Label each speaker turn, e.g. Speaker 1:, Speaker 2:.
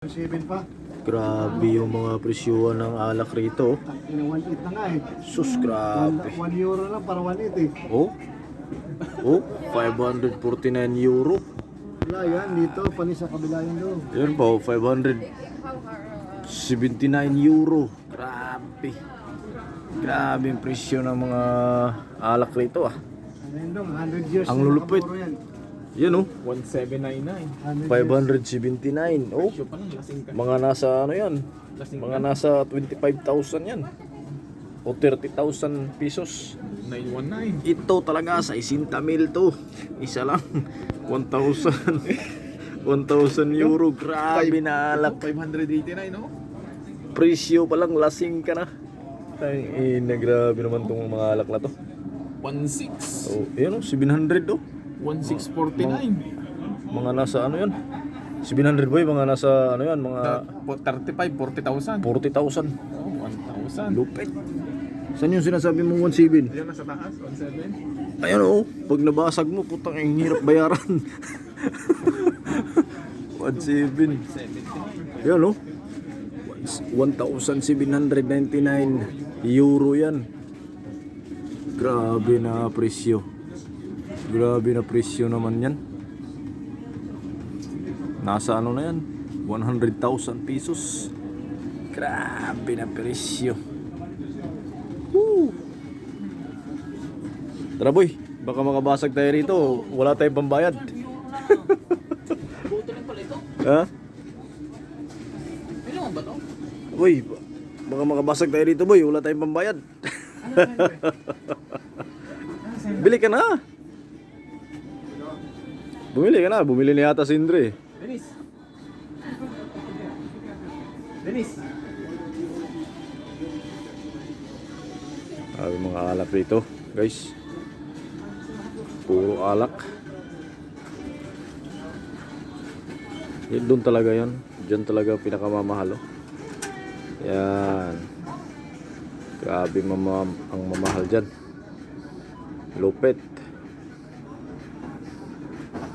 Speaker 1: 7 pa.
Speaker 2: Grabe yung mga presyuhan ng alak rito.
Speaker 1: 1.8 na nga eh.
Speaker 2: Sus, grabe.
Speaker 1: 1 euro lang para 1.8 eh.
Speaker 2: Oh? Oh, 549 euro.
Speaker 1: Wala yan dito, pani sa kabila yan doon.
Speaker 2: Yan po, 579 euro. Grabe. Grabe yung presyo ng mga alak rito ah.
Speaker 1: Ano yun doon, 100 years.
Speaker 2: Ang lulupit.
Speaker 1: Yan
Speaker 2: oh,
Speaker 3: 1799.
Speaker 1: 100 years.
Speaker 2: 579. Oh,
Speaker 3: Presyo pa lang, lasing ka.
Speaker 2: mga nasa ano yan?
Speaker 3: Lasing
Speaker 2: Mga nasa 25,000 yan. O 30,000 pesos.
Speaker 3: 919.
Speaker 2: Ito talaga sa 60 mil to. Isa lang. 1,000. 1,000 euro. Grabe na alak.
Speaker 3: 589, no?
Speaker 2: Presyo pa lang, lasing ka na. Ay, ina, grabe naman tong mga alak na to.
Speaker 3: 16.
Speaker 2: Oh, yun oh, 700 oh.
Speaker 3: 1649.
Speaker 2: Mga nasa ano yun? 700 boy, mga nasa ano yan, mga
Speaker 3: Uh, 35, 40,000.
Speaker 2: 40,000.
Speaker 3: Oh, 1,000.
Speaker 2: Lupit. Saan yung sinasabi mong 17?
Speaker 3: Yan nasa taas, 17.
Speaker 2: Ayan oh, pag nabasag mo, putang ang hirap bayaran. 17. Yan oh. 1,799 euro yan. Grabe na presyo. Grabe na presyo naman yan. Nasa ano na yan? 100,000 pesos. Grabe na presyo. Woo! Tara boy, baka makabasag tayo rito. Wala tayong pambayad.
Speaker 3: Buto lang pala ito.
Speaker 2: Ha?
Speaker 3: Ano
Speaker 2: ba- baka makabasag tayo rito boy. Wala tayong pambayad. Bili ka na. Bumili ka na. Bumili na yata si Indre.
Speaker 3: Dennis. Dennis.
Speaker 2: Sabi mga alak rito, guys. Puro alak. Yan doon talaga yan. Diyan talaga pinakamamahal. Oh. Yan. Grabe mama ang mamahal dyan. Lupit.